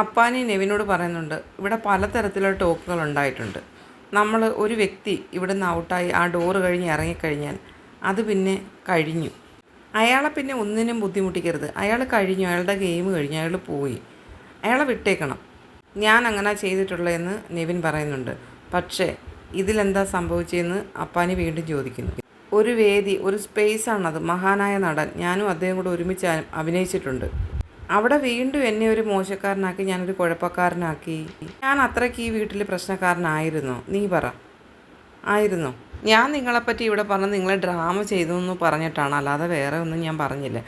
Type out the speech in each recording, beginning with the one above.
അപ്പാനി നെവിനോട് പറയുന്നുണ്ട് ഇവിടെ പലതരത്തിലുള്ള ടോക്കുകൾ ഉണ്ടായിട്ടുണ്ട്. നമ്മൾ ഒരു വ്യക്തി ഇവിടുന്ന് ഔട്ടായി ആ ഡോറ് കഴിഞ്ഞ് ഇറങ്ങിക്കഴിഞ്ഞാൽ അത് പിന്നെ കഴിഞ്ഞു. അയാളെ പിന്നെ ഒന്നിനും ബുദ്ധിമുട്ടിക്കരുത്. അയാൾ കഴിഞ്ഞു അയാളുടെ ഗെയിം കഴിഞ്ഞു അയാൾ പോയി. അയാളെ വിട്ടേക്കണം. ഞാൻ അങ്ങനെ ചെയ്തിട്ടുള്ളതെന്ന് നെവിൻ പറയുന്നുണ്ട്. പക്ഷേ ഇതിലെന്താ സംഭവിച്ചതെന്ന് അപ്പാനി വീണ്ടും ചോദിക്കുന്നു. ഒരു വേദി ഒരു സ്പേസ് ആണത് മഹാനായ നടൻ. ഞാനും അദ്ദേഹം കൂടെ ഒരുമിച്ച് അഭിനയിച്ചിട്ടുണ്ട്. അവിടെ വീണ്ടും എന്നെ ഒരു മോശക്കാരനാക്കി ഞാനൊരു കുഴപ്പക്കാരനാക്കി. ഞാൻ അത്രയ്ക്ക് ഈ വീട്ടിൽ പ്രശ്നക്കാരനായിരുന്നോ. നീ പറ. ആയിരുന്നു. ഞാൻ നിങ്ങളെപ്പറ്റി ഇവിടെ പറഞ്ഞ് നിങ്ങളെ ഡ്രാമ ചെയ്തു എന്ന് പറഞ്ഞിട്ടാണ്. അല്ലാതെ വേറെ ഒന്നും ഞാൻ പറഞ്ഞില്ല.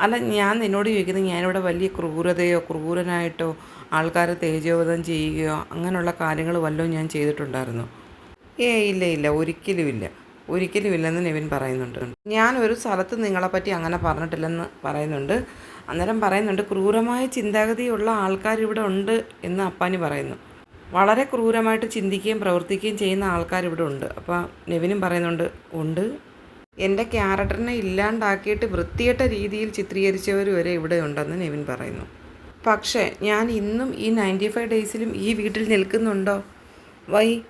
അല്ല ഞാൻ നിന്നോട് ചോദിക്കുന്നത് ഞാനിവിടെ വലിയ ക്രൂരതയോ ക്രൂരനായിട്ടോ ആൾക്കാരെ തേജോവധം ചെയ്യുകയോ അങ്ങനെയുള്ള കാര്യങ്ങൾ വല്ലതും ഞാൻ ചെയ്തിട്ടുണ്ടായിരുന്നു. ഏ ഇല്ല ഇല്ല. ഒരിക്കലും ഇല്ല. ഒരിക്കലും ഇല്ലെന്ന് നെവിൻ പറയുന്നുണ്ട്. ഞാൻ ഒരു സ്ഥലത്ത് നിങ്ങളെപ്പറ്റി അങ്ങനെ പറഞ്ഞിട്ടില്ലെന്ന് പറയുന്നുണ്ട്. അന്നേരം പറയുന്നുണ്ട് ക്രൂരമായ ചിന്താഗതിയുള്ള ആൾക്കാർ ഇവിടെ ഉണ്ട് എന്ന് അപ്പാനി പറയുന്നു. വളരെ ക്രൂരമായിട്ട് ചിന്തിക്കുകയും പ്രവർത്തിക്കുകയും ചെയ്യുന്ന ആൾക്കാർ ഇവിടെ ഉണ്ട്. അപ്പോൾ നെവിനും പറയുന്നുണ്ട് ഉണ്ട്. എന്റെ ക്യാരക്ടറിനെ ഇല്ലാണ്ടാക്കിയിട്ട് വൃത്തികെട്ട രീതിയിൽ ചിത്രീകരിച്ചവർ വരെ ഇവിടെ ഉണ്ടെന്ന് നെവിൻ പറയുന്നു. പക്ഷേ ഞാൻ ഇന്നും ഈ നയന്റി ഫൈവ് ഡേയ്സിലും ഈ വീട്ടിൽ നിൽക്കുന്നുണ്ടോ? വൈ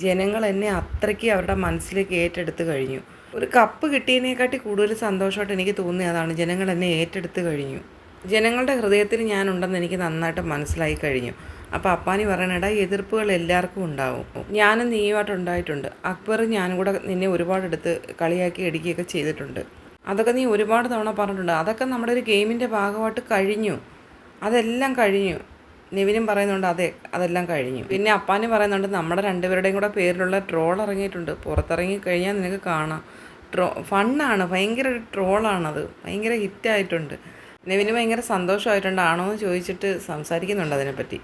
ജനങ്ങൾ എന്നെ അത്രയ്ക്ക് അവരുടെ മനസ്സിലേക്ക് ഏറ്റെടുത്ത് കഴിഞ്ഞു. ഒരു കപ്പ് കിട്ടിയതിനെക്കാട്ടി കൂടുതൽ സന്തോഷമായിട്ട് എനിക്ക് തോന്നിയതാണ് ജനങ്ങൾ എന്നെ ഏറ്റെടുത്ത് കഴിഞ്ഞു. ജനങ്ങളുടെ ഹൃദയത്തിൽ ഞാനുണ്ടെന്ന് എനിക്ക് നന്നായിട്ട് മനസ്സിലായി കഴിഞ്ഞു. അപ്പോൾ അപ്പാനി പറയണട എതിർപ്പുകൾ എല്ലാവർക്കും ഉണ്ടാവും. ഞാനും നീയുമായിട്ട് ഉണ്ടായിട്ടുണ്ട്. അക്ബർ ഞാനും കൂടെ നിന്നെ ഒരുപാട് എടുത്ത് കളിയാക്കി ഇടിക്കുകയൊക്കെ ചെയ്തിട്ടുണ്ട്. അതൊക്കെ നീ ഒരുപാട് തവണ പറഞ്ഞിട്ടുണ്ട്. അതൊക്കെ നമ്മുടെ ഒരു ഗെയിമിന്റെ ഭാഗമായിട്ട് കഴിഞ്ഞു. അതെല്ലാം കഴിഞ്ഞു. നിവിനും പറയുന്നുണ്ട് അതെ അതെല്ലാം കഴിഞ്ഞു. പിന്നെ അപ്പാനും പറയുന്നുണ്ട് നമ്മുടെ രണ്ടുപേരുടെയും കൂടെ പേരിലുള്ള ട്രോൾ ഇറങ്ങിയിട്ടുണ്ട്. പുറത്തിറങ്ങി കഴിഞ്ഞാൽ നിനക്ക് കാണാം. ട്രോ ഫണ്ണാണ് ഭയങ്കര ഒരു ട്രോളാണത്. ഭയങ്കര ഹിറ്റായിട്ടുണ്ട്. നിവിന് ഭയങ്കര സന്തോഷമായിട്ടുണ്ട്. ആണോ എന്ന് ചോദിച്ചിട്ട് സംസാരിക്കുന്നുണ്ട് അതിനെപ്പറ്റി.